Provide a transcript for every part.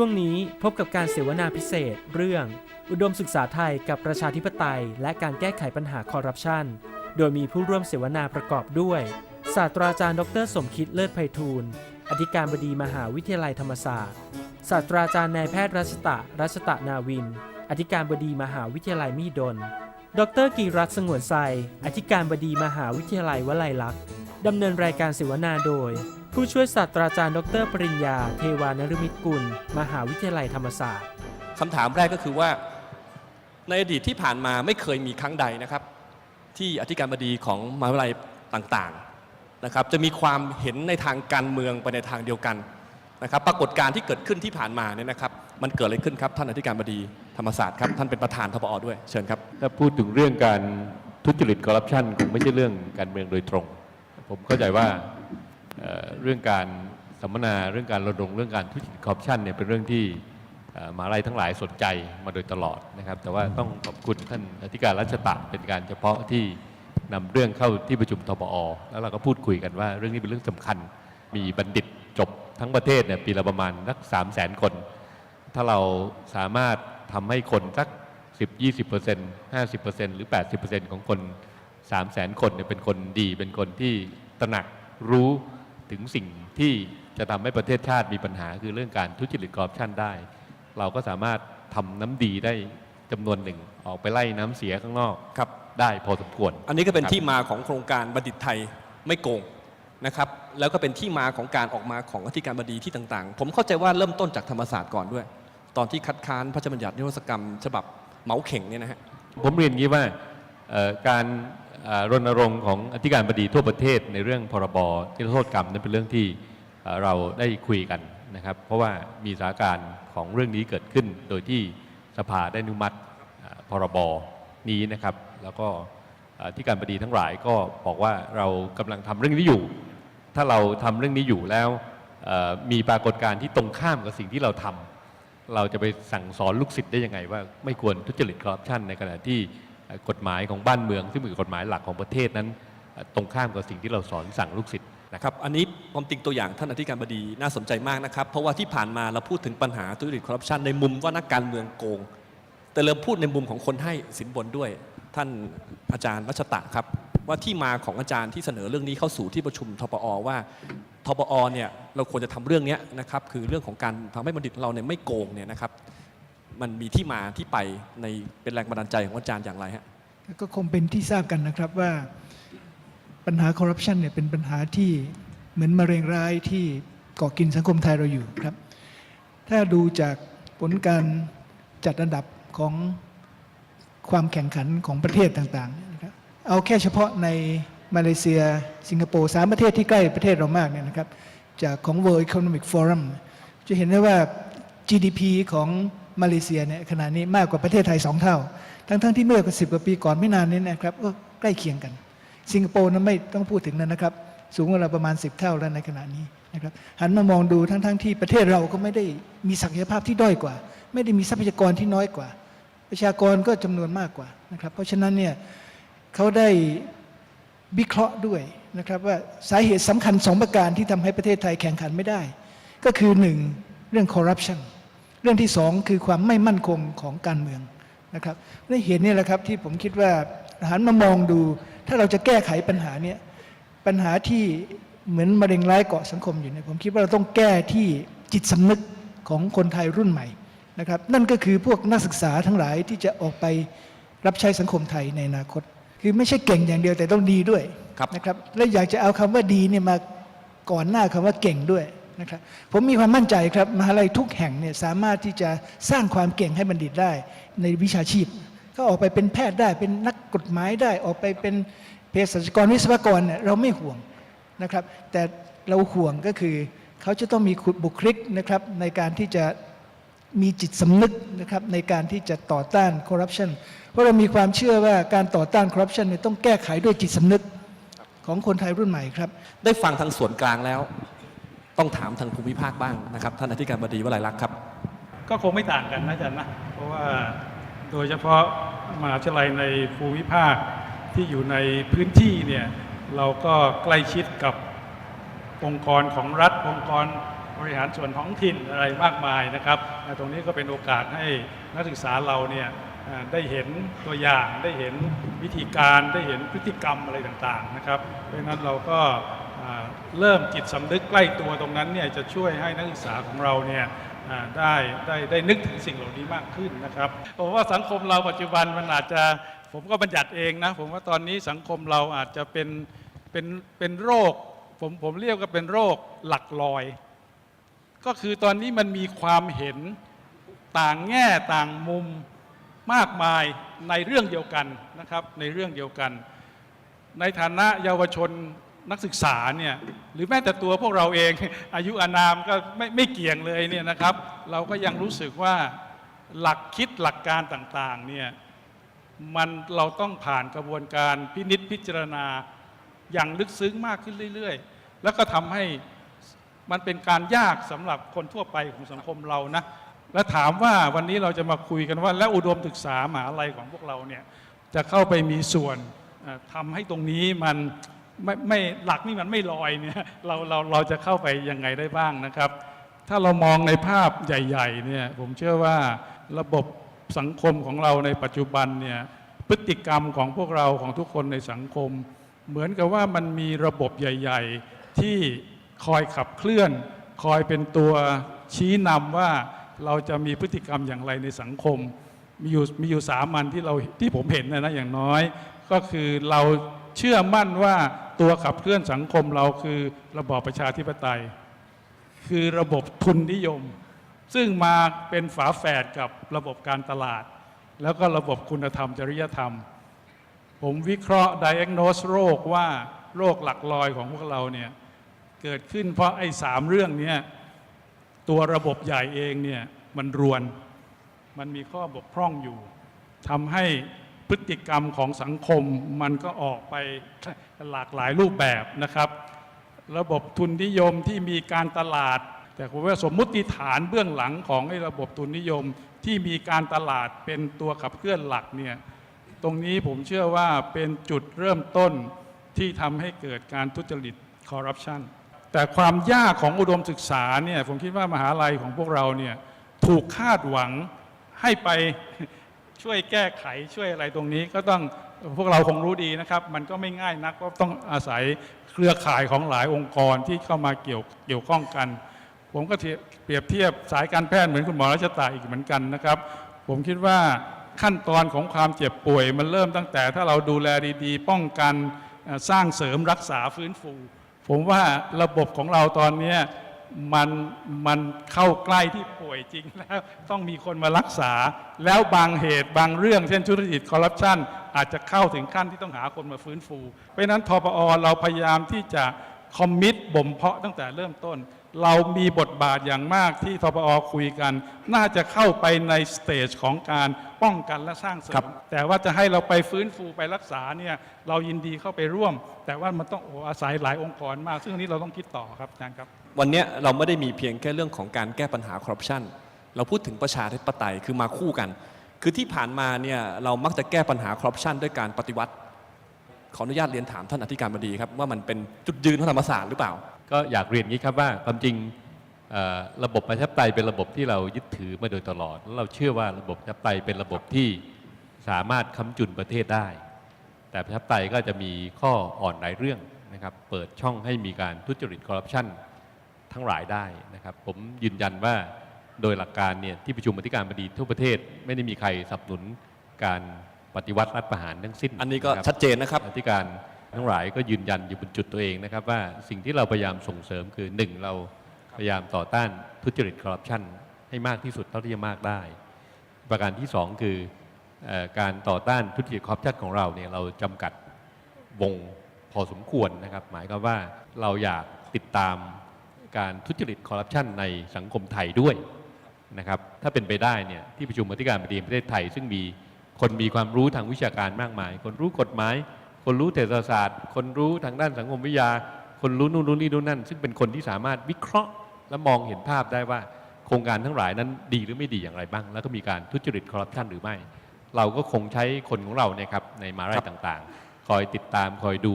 ช่วงนี้พบกับการเสวนาพิเศษ เรื่อง อุดมศึกษาไทยกับประชาธิปไตย และการแก้ไขปัญหาคอร์รัปชัน โดยมีผู้ร่วมเสวนาประกอบด้วย ศาสตราจารย์ ดร สมคิดเลิศไพฑูรย์อธิการบดีมหาวิทยาลัยธรรมศาสตร์ ศาสตราจารย์นายแพทย์รัชตะ รัชตะนาวิน อธิการบดีมหาวิทยาลัยมิดล ดรกีรัตสงวนไซอธิการบดีมหาวิทยาลัยวลัยลักษณ์ดำเนินรายการเสวนาโดย ผู้ช่วยศาสตราจารย์ ดร ปริญญา เทวานฤมิตกุล มหาวิทยาลัยธรรมศาสตร์ คำถามแรกก็คือว่า ในอดีตที่ผ่านมาไม่เคยมีครั้งใดนะครับ ที่อธิการบดีของมหาวิทยาลัยต่างๆนะครับ จะมีความเห็นในทางการเมืองไปในทางเดียวกันนะครับ ปรากฏการณ์ที่เกิดขึ้นที่ผ่านมาเนี่ยนะครับ มันเกิดอะไรขึ้นครับ ท่านอธิการบดีธรรมศาสตร์ครับท่านเป็นประธานทบอด้วยเชิญครับ ถ้าพูดถึงเรื่องการทุจริตคอร์รัปชันคงไม่ใช่เรื่องการเมืองโดยตรง ผมเข้าใจว่า เรื่องการสัมมนาเรื่องการรณรงเรื่องการทุจริตคอร์รัปชันเนี่ยเป็นเรื่องที่มหาลัยทั้งหลายสนใจมาโดยตลอดนะครับ แต่ว่าต้องขอบคุณท่านอธิการรัชตะเป็นการเฉพาะที่นำเรื่องเข้าที่ประชุมทบอ แล้วเราก็พูดคุยกันว่าเรื่องนี้เป็นเรื่องสำคัญ มีบัณฑิตจบทั้งประเทศเนี่ยปีละประมาณสักสามแสนคน ถ้าเราสามารถทำให้คนสัก 10 20 50 หรือ 80 ของคน 3 0 0แสนคนเนี่ยเป็นคนดี เป็นคนที่ตระหนักรู้ ถึงสิ่งที่จะทำให้ประเทศชาติมีปัญหา คือเรื่องการทุจริตคอร์รัปชันได้ เราก็สามารถทำน้ำดีได้จำนวนหนึ่ง ออกไปไล่น้ำเสียข้างนอกครับได้พอสมควร อันนี้ก็เป็นครับที่มาของโครงการบัณฑิตไทยไม่โกงนะครับแล้วก็เป็นที่มาของการออกมาของอธิการบดีที่ต่างๆ ผมเข้าใจว่าเริ่มต้นจากธรรมศาสตร์ก่อนด้วย ตอนที่คัดค้านพระราชบัญญัตินิรโทษกรรม ฉบับเหมาเข่งเนี่ยนะฮะผมเรียนอย่างนี้ว่าเอ่อการเอ่อ รณรงค์ของอธิการบดีทั่วประเทศในเรื่องพรบนิรโทษกรรมนั้นเป็นเรื่องที่เราได้คุยกันนะครับ เพราะว่ามีสถานการณ์ของเรื่องนี้เกิดขึ้น โดยที่สภาได้อนุมัติพรบนี้นะครับ แล้วก็เอ่ออธิการบดีทั้งหลายก็บอกว่าเรากำลังทำเรื่องนี้อยู่ ถ้าเราทำเรื่องนี้อยู่แล้วมีปรากฏการณ์ที่ตรงข้ามกับสิ่งที่เราทำเราจะไปสั่งสอนลูกศิษย์ได้ยังไงว่าไม่ควรทุจริตคอร์รัปชันในขณะที่ กฎหมายของบ้านเมืองซึ่งเป็นกฎหมายหลักของประเทศนั้น ตรงข้ามกับสิ่งที่เราสอนสั่งลูกศิษย์นะครับอันนี้ผมติงตัวอย่างท่านอธิการบดีน่าสนใจมากนะครับ เพราะว่าที่ผ่านมาเราพูดถึงปัญหาทุจริตคอร์รัปชันในมุมว่านักการเมืองโกง แต่เราพูดในมุมของคนให้สินบนด้วย ท่านอาจารย์รัชตะครับ ว่าที่มาของอาจารย์ที่เสนอเรื่องนี้เข้าสู่ที่ประชุมทปอว่าทปอเนี่ยเราควรจะทำเรื่องนี้นะครับคือเรื่องของการทำให้บัณฑิตเราเนี่ยไม่โกงเนี่ยนะครับ มันมีที่มาที่ไปในเป็นแรงบันดาลใจของอาจารย์อย่างไรฮะก็คงเป็นที่ทราบกันนะครับว่าปัญหาคอร์รัปชันเนี่ยเป็นปัญหาที่เหมือนมะเร็งร้ายที่กาะกินสังคมไทยเราอยู่ครับ ถ้าดูจากผลการจัดอันดับของความแข่งขันของประเทศต่างๆนะครับเอาแค่เฉพาะในมาเลเซีย สิงคโปร์สามประเทศที่ใกล้ประเทศเรามากเนี่ยนะครับ จากของ World Economic Forum จะเห็นได้ว่า GDP ของ มาเลเซียเนี่ยขณะนี้มากกว่าประเทศไทยสองเท่า ทั้งๆที่เมื่อกว่าสิบกว่าปีก่อนไม่นานนี้นะครับก็ใกล้เคียงกัน สิงคโปร์นั้นไม่ต้องพูดถึงนั้นนะครับ สูงกว่าเราประมาณ 10 เท่าแล้วในขณะนี้นะครับหันมามองดูทั้งๆที่ประเทศเราก็ไม่ได้มีศักยภาพที่ด้อยกว่า ไม่ได้มีทรัพยากรที่น้อยกว่า ประชากรก็จำนวนมากกว่านะครับ เพราะฉะนั้นเนี่ยเขาได้วิเคราะห์ด้วยนะครับว่าสาเหตุสำคัญสองประการที่ทำให้ประเทศไทยแข่งขันไม่ได้ ก็คือหนึ่งเรื่องคอร์รัปชัน เรื่องที่สองคือความไม่มั่นคงของการเมืองนะครับได้เห็นนี่แหละครับที่ผมคิดว่าหันมามองดู ถ้าเราจะแก้ไขปัญหาเนี้ยปัญหาที่เหมือนมะเร็งร้ายเกาะสังคมอยู่เนี่ยผมคิดว่าเราต้องแก้ที่จิตสำนึกของคนไทยรุ่นใหม่นะครับนั่นก็คือพวกนักศึกษาทั้งหลายที่จะออกไปรับใช้สังคมไทยในอนาคต คือไม่ใช่เก่งอย่างเดียวแต่ต้องดีด้วยครับนะครับและอยากจะเอาคำว่าดีเนี่ยมาก่อนหน้าคำว่าเก่งด้วย นะครับผมมีความมั่นใจครับมหาลัยทุกแห่งเนี่ยสามารถที่จะสร้างความเก่งให้บัณฑิตได้ในวิชาชีพ ก็ออกไปเป็นแพทย์ได้เป็นนักกฎหมายได้ออกไปเป็นเภสัชกรวิศวกรเนี่ยเราไม่ห่วงนะครับ แต่เราห่วงก็คือเขาจะต้องมีขุดบุคลิกนะครับในการที่จะมีจิตสำนึกนะครับในการที่จะต่อต้านคอร์รัปชันเพราะเรามีความเชื่อว่าการต่อต้านคอร์รัปชันเนี่ยต้องแก้ไขด้วยจิตสำนึกของคนไทยรุ่นใหม่ครับ ได้ฟังทางส่วนกลางแล้ว ต้องถามทางภูมิภาคบ้างนะครับท่านอธิการบดีวลัยลักษณ์ครับ ก็คงไม่ต่างกันนะอาจารย์นะ เพราะว่าโดยเฉพาะมหาวิทยาลัยในภูมิภาคที่อยู่ในพื้นที่เนี่ยเราก็ใกล้ชิดกับองค์กรของรัฐ องค์กรบริหารส่วนท้องถิ่นอะไรมากมายนะครับตรงนี้ก็เป็นโอกาสให้นักศึกษาเราเนี่ยได้เห็นตัวอย่างได้เห็นวิธีการได้เห็นพฤติกรรมอะไรต่างๆนะครับ เพราะฉะนั้นเราก็ เริ่มจิตสำนึกใกล้ตัวตรงนั้นเนี่ยจะช่วยให้นักศึกษาของเราเนี่ยได้ได้ได้นึกถึงสิ่งเหล่านี้มากขึ้นนะครับผมว่าสังคมเราปัจจุบันมันอาจจะผมก็บัญญัติเองนะผมว่าตอนนี้สังคมเราอาจจะเป็นเป็นเป็นโรค ผมผมเรียกว่าเป็นโรคหลักลอย ก็คือตอนนี้มันมีความเห็นต่างแง่ต่างมุมมากมายในเรื่องเดียวกันนะครับในเรื่องเดียวกัน ในฐานะเยาวชน นักศึกษาเนี่ยหรือแม้แต่ตัวพวกเราเอง อายุอานามก็ไม่ไม่เกี่ยงเลยเนี่ยนะครับ เราก็ยังรู้สึกว่าหลักคิดหลักการต่างๆเนี่ยมันเราต้องผ่านกระบวนการพินิษพิจารณาอย่างลึกซึ้งมากขึ้นเรื่อย ๆ แล้วก็ทำให้มันเป็นการยากสำหรับคนทั่วไปของสังคมเรานะและถามว่าวันนี้เราจะมาคุยกันว่า แล้วอุดมศึกษามหาลัยของพวกเราเนี่ยจะเข้าไปมีส่วนทำให้ตรงนี้มัน ไม่ไม่หลักนี่มันไม่ลอยเนี่ยเราเราเราจะเข้าไปยังไงได้บ้างนะครับ ถ้าเรามองในภาพใหญ่ๆเนี่ยผมเชื่อว่าระบบสังคมของเราในปัจจุบันเนี่ยพฤติกรรมของพวกเราของทุกคนในสังคม เหมือนกับว่ามันมีระบบใหญ่ ๆ ที่คอยขับเคลื่อน คอยเป็นตัวชี้นำว่าเราจะมีพฤติกรรมอย่างไรในสังคม มีอยู่มีอยู่สามันที่เราที่ผมเห็นนะนะอย่างน้อย ก็คือเรา เชื่อมั่นว่าตัวขับเคลื่อนสังคมเราคือระบอบประชาธิปไตย คือระบบทุนนิยม ซึ่งมาเป็นฝาแฝดกับระบบการตลาด แล้วก็ระบบคุณธรรมจริยธรรม ผมวิเคราะห์ diagnose โรคว่าโรคหลักลอยของพวกเราเนี่ยเกิดขึ้นเพราะไอ้สามเรื่องเนี้ตัวระบบใหญ่เองเนี่ยมันรวน มันมีข้อบกพร่องอยู่ทำให้ พฤติกรรมของสังคมมันก็ออกไปหลากหลายรูปแบบนะครับ ระบบทุนนิยมที่มีการตลาด แต่ผมว่าสมมุติฐานเบื้องหลังของไอ้ระบบทุนนิยมที่มีการตลาดเป็นตัวขับเคลื่อนหลักเนี่ยตรงนี้ผมเชื่อว่าเป็นจุดเริ่มต้นที่ทำให้เกิดการทุจริตคอร์รัปชันแต่ความยากของอุดมศึกษาเนี่ยผมคิดว่ามหาลัยของพวกเราเนี่ยถูกคาดหวังให้ไป ช่วยแก้ไขช่วยอะไรตรงนี้ก็ต้องพวกเราคงรู้ดีนะครับ มันก็ไม่ง่ายนักก็ต้องอาศัยเครือข่ายของหลายองค์กรที่เข้ามาเกี่ยวเกี่ยวข้องกัน ผมก็เปรียบเทียบสายการแพทย์เหมือนคุณหมอรัชตาอีกเหมือนกันนะครับ ผมคิดว่าขั้นตอนของความเจ็บป่วย มันเริ่มตั้งแต่ถ้าเราดูแลดีๆ ป้องกันสร้างเสริมรักษาฟื้นฟู ผมว่าระบบของเราตอนนี้ มันมันเข้าใกล้ที่ป่วยจริงแล้ว ต้องมีคนมารักษา แล้วบางเหตุบางเรื่อง เช่นทุจริจคอร์รัปชันอาจจะเข้าถึงขั้นที่ต้องหาคนมาฟื้นฟู เพราะนั้นทปอเราพยายามที่จะคอมมิตบ่มเพาะตั้งแต่เริ่มต้น เรามีบทบาทอย่างมากที่ทปอคุยกัน น่าจะเข้าไปในสเตจของการป้องกันและสร้างเสริครัมบแต่ว่าจะให้เราไปฟื้นฟูไปรักษาเนี่ยเรายินดีเข้าไปร่วม แต่ว่ามันต้องโอ้อาศัยหลายองค์กรมาก ซึ่งอันนี้เราต้องคิดต่อครับอาจารย์ครับ วันเนี้ยเราไม่ได้มีเพียงแค่เรื่องของการแก้ปัญหาคอร์รัปชันเราพูดถึงประชาธิปไตยคือมาคู่กัน คือที่ผ่านมาเนี่ยเรามักจะแก้ปัญหาคอร์รัปชันด้วยการปฏิวัติขออนุญาตเรียนถามท่านอธิการบดีครับว่ามันเป็นจุดยืนของธรรมศาสตร์หรือเปล่า ก็อยากเรียนอย่างนี้ครับว่าความจริงเอ่อระบบประชาธิปไตยเป็นระบบที่เรายึดถือมาโดยตลอดแล้วเราเชื่อว่าระบบประชาธิปไตยเป็นระบบที่สามารถค้ำจุนประเทศได้ แต่ประชาธิปไตยก็จะมีข้ออ่อนหลายเรื่องนะครับ เปิดช่องให้มีการทุจริตคอร์รัปชันทั้งหลายได้นะครับ ผมยืนยันว่าโดยหลักการเนี่ยที่ประชุมอธิการบดีทั่วประเทศ ไม่ได้มีใครสนับสนุนการปฏิวัติรัฐประหารทั้งสิ้น อันนี้ก็ะครับชัดเจนนะครับอธิการ ทั้งหลายก็ยืนยันอยู่บนจุดตัวเองนะครับ ว่าสิ่งที่เราพยายามส่งเสริมคือหนึ่งเราพยายามต่อต้านทุจริตคอร์รัปชันให้มากที่สุดเท่าที่จะมากได้ ประการที่สองคืออการต่อต้านทุจริตคอร์รัปชันของเราเนี่ยเราจำกัดวงพอสมควรนะครับ หมายความว่าเราอยากติดตามการทุจริตคอร์รัปชันในสังคมไทยด้วยนะครับถ้าเป็นไปได้เนี่ยที่ประชุมอธิการบดีประเทศไทย ซึ่งมีคนมีความรู้ทางวิชาการมากมาย คนรู้กฎหมาย คนรู้เศรษฐศาสตร์ คนรู้ทางด้านสังคมวิทยา คนรู้นู่นนู่นนี่นู่นนั่น ซึ่งเป็นคนที่สามารถวิเคราะห์และมองเห็นภาพได้ว่าโครงการทั้งหลายนั้นดีหรือไม่ดีอย่างไรบ้าง แล้วก็มีการทุจริตคอร์รัปชันหรือไม่ เราก็คงใช้คนของเราเนี่ยครับในมาลัยต่างๆ คอยติดตามคอยดู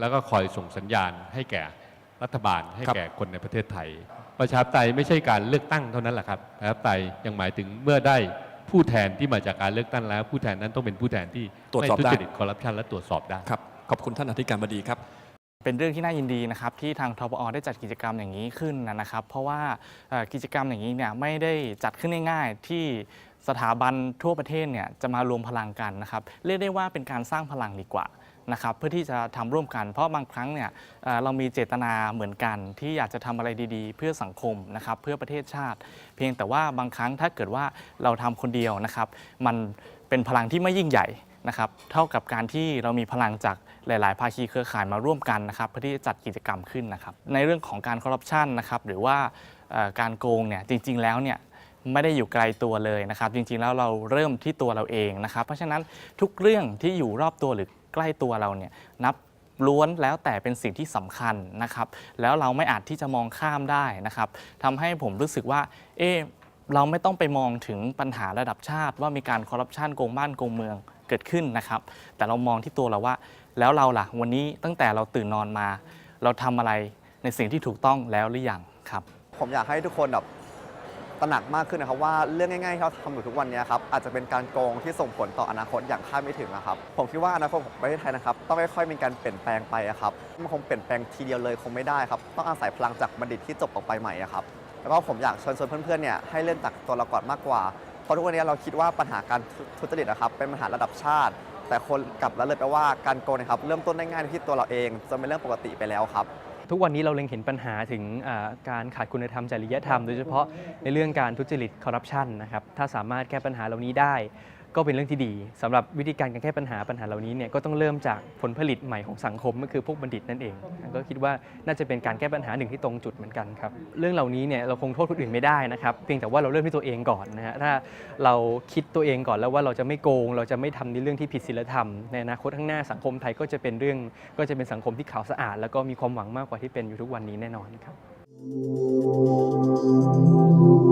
แล้วก็คอยส่งสัญญาณให้แก่รัฐบาลให้แก่คนในประเทศไทย ประชาธิปไตยไม่ใช่การเลือกตั้งเท่านั้นแหละครับประชาธิปไตยยังหมายถึงเมื่อได้ ผู้แทนที่มาจากการเลือกตั้งแล้ว ผู้แทนนั้นต้องเป็นผู้แทนที่ตรวจไม่สอบทุได้ จริตคอร์รัปชันและตรวจสอบได้ ครับ ขอบคุณท่านอธิการบดีครับ เป็นเรื่องที่น่ายินดีนะครับที่ทางทบอได้จัดกิจกรรมอย่างนี้ขึ้นนะครับ เพราะว่าเอ่อกิจกรรมอย่างนี้เนี่ยไม่ได้จัดขึ้นง่ายๆที่สถาบันทั่วประเทศเนี่ยจะมารวมพลังกันนะครับ เรียกได้ว่าเป็นการสร้างพลังดีกว่า นะครับเพื่อที่จะทำร่วมกัน เพราะบางครั้งเนี่ยเรามีเจตนาเหมือนกัน ที่อยากจะทำอะไรดีๆ เพื่อสังคมนะครับเพื่อประเทศชาติ เพียงแต่ว่าบางครั้งถ้าเกิดว่าเราทำคนเดียวนะครับมันเป็นพลังที่ไม่ยิ่งใหญ่นะครับเท่ากับการที่เรามีพลังจากหลาย ๆ ภาคีเครือข่ายมาร่วมกันนะครับเพื่อที่จะจัดกิจกรรมขึ้นนะครับในเรื่องของการคอร์รัปชันนะครับหรือว่าการโกงเนี่ยจริง ๆ แล้วเนี่ยไม่ได้อยู่ไกลตัวเลยนะครับ จริง ๆ แล้วเราเริ่มที่ตัวเราเองนะครับ เพราะฉะนั้นทุกเรื่องที่อยู่รอบตัวหรือ ใกล้ตัวเราเนี่ยนับล้วนแล้วแต่เป็นสิ่งที่สำคัญนะครับ แล้วเราไม่อาจที่จะมองข้ามได้นะครับทำให้ผมรู้สึกว่า เอ๊เราไม่ต้องไปมองถึงปัญหาระดับชาติ ว่ามีการคอร์รัปชันโกงบ้านโกงเมืองเกิดขึ้นนะครับ แต่เรามองที่ตัวเราว่า แล้วเราล่ะ วันนี้ตั้งแต่เราตื่นนอนมา เราทำอะไรในสิ่งที่ถูกต้องแล้วหรือยังครับ ผมอยากให้ทุกคนแบบ ตระหนักมากขึ้นนะครับว่าเรื่องง่ายๆที่เราทำอยู่ทุกวันนี้ครับอาจจะเป็นการโกงที่ส่งผลต่ออนาคตอย่างคาดไม่ถึงนะครับผมคิดว่าอนาคตของประเทศไทยนะครับต้องค่อยๆมีการเปลี่ยนแปลงไปอะครับมันคงเปลี่ยนแปลงทีเดียวเลยคงไม่ได้ครับต้องอาศัยพลังจากบัณฑิตที่จบออกไปใหม่อะครับแล้วก็ผมอยากเชิญชวนเพื่อนๆเนี่ยให้เริ่มจากตัวเราก่อนมากกว่าเพราะทุกวันนี้เราคิดว่าปัญหาการทุจริตนะครับเป็นปัญหาระดับชาติ แต่คนกลับแล้วเลยไปว่าการโกงนะครับเริ่มต้นได้ง่ายที่ตัวเราเองจนเป็นเรื่องปกติไปแล้วครับ ทุกวันนี้เราเล็งเห็นปัญหาถึงการขาดคุณธรรมจริยธรรม โดยเฉพาะในเรื่องการทุจริตคอร์รัปชันนะครับถ้าสามารถแก้ปัญหาเหล่านี้ได้ ก็เป็นเรื่องที่ดี สำหรับวิธีการการแก้ปัญหาปัญหาเหล่านี้เนี่ยก็ต้องเริ่มจากผลผลิตใหม่ของสังคมก็คือพวกบัณฑิตนั่นเอง ก็คิดว่าน่าจะเป็นการแก้ปัญหาหนึ่งที่ตรงจุดเหมือนกันครับเรื่องเหล่านี้เนี่ยเราคงโทษคนอื่นไม่ได้นะครับเพียงแต่ว่าเราเริ่มที่ตัวเองก่อนนะฮะถ้าเราคิดตัวเองก่อนแล้วว่าเราจะไม่โกง เราจะไม่ทำในเรื่องที่ผิดศีลธรรมในอนาคตข้างหน้าสังคมไทยก็จะเป็นเรื่องก็จะเป็นสังคมที่ขาวสะอาด แล้วก็มีความหวังมากกว่าที่เป็นอยู่ทุกวันนี้แน่นอนครับ Thank you.